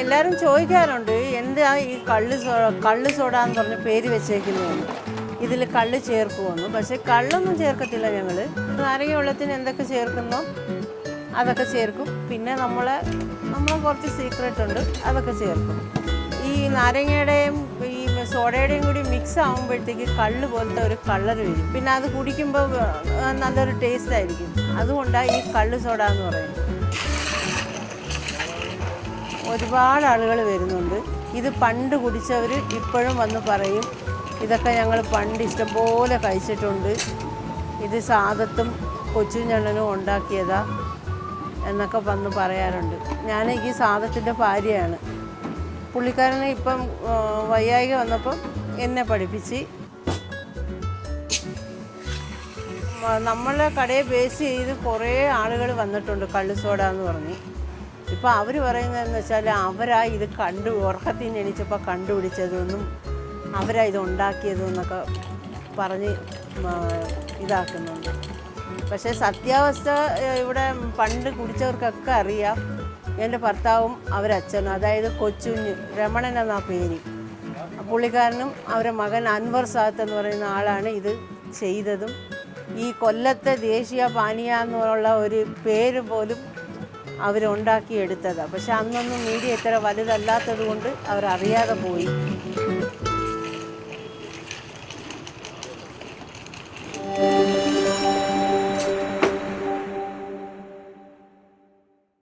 എല്ലാവരും ചോദിക്കാറുണ്ട് എന്താ ഈ കള്ള് കള്ള് സോഡ എന്ന് പറഞ്ഞ് പേര് വെച്ചേക്കുന്നതെന്ന് ഇതിൽ കള്ള് ചേർക്കുമെന്ന് പക്ഷേ കള്ളൊന്നും ചേർക്കത്തില്ല ഞങ്ങൾ നാരങ്ങ വെള്ളത്തിന് എന്തൊക്കെ ചേർക്കുന്നോ അതൊക്കെ ചേർക്കും. പിന്നെ നമ്മളെ നമ്മൾ കുറച്ച് സീക്രട്ട് ഉണ്ട് അതൊക്കെ ചേർക്കും. ഈ നാരങ്ങയുടെയും ഈ സോഡയുടെയും കൂടി മിക്സ് ആകുമ്പോഴത്തേക്ക് കള്ള് പോലത്തെ ഒരു കളർ വരും. പിന്നെ അത് കുടിക്കുമ്പോൾ നല്ലൊരു ടേസ്റ്റ് ആയിരിക്കും. അതുകൊണ്ടാണ് ഈ കള്ള് സോഡ എന്ന് പറയുന്നത്. ഒരുപാട് ആളുകൾ വരുന്നുണ്ട്. ഇത് പണ്ട് കുടിച്ചവർ ഇപ്പോഴും വന്ന് പറയും ഇതൊക്കെ ഞങ്ങൾ പണ്ട് ഇഷ്ടംപോലെ കഴിച്ചിട്ടുണ്ട്. ഇത് സാദത്തും കൊച്ചുഞ്ഞണ്ണനും ഉണ്ടാക്കിയതാ എന്നൊക്കെ വന്ന് പറയാറുണ്ട്. ഞാൻ ഈ സാദത്തിന്റെ ഭാര്യയാണ്. പുള്ളിക്കാരനെ ഇപ്പം വയ്യായിക വന്നപ്പം എന്നെ പഠിപ്പിച്ച്. നമ്മളെ കടയെ ബേസ് ചെയ്ത് കുറേ ആളുകൾ വന്നിട്ടുണ്ട് കള്ളുസോഡ എന്ന് പറഞ്ഞ്. ഇപ്പം അവർ പറയുന്നതെന്ന് വെച്ചാൽ അവരാ ഇത് കണ്ടു ഉറക്കത്തിൽ നിന്ന് എണീച്ചപ്പോൾ കണ്ടുപിടിച്ചതെന്നും അവരാ ഇത് ഉണ്ടാക്കിയതും എന്നൊക്കെ പറഞ്ഞ് ഇതാക്കുന്നുണ്ട്. പക്ഷേ സത്യാവസ്ഥ ഇവിടെ പണ്ട് കുടിച്ചവർക്കൊക്കെ അറിയാം. എന്റെ ഭർത്താവും അവരച്ഛനും അതായത് കൊച്ചുഞ്ഞ് രമണൻ എന്നാ പേര്. പുള്ളിക്കാരനും അവരുടെ മകൻ അൻവർ സാത്ത് എന്ന് പറയുന്ന ആളാണ് ഇത് ചെയ്തതും. ഈ കൊല്ലത്തെ ദേശീയ പാനീയ എന്നുള്ള ഒരു പേര് പോലും അവരുണ്ടാക്കിയെടുത്തതാണ് പക്ഷെ അന്നൊന്നും മീഡിയ ഇത്ര വലുതല്ലാത്തത് കൊണ്ട് അവരറിയാതെ പോയി.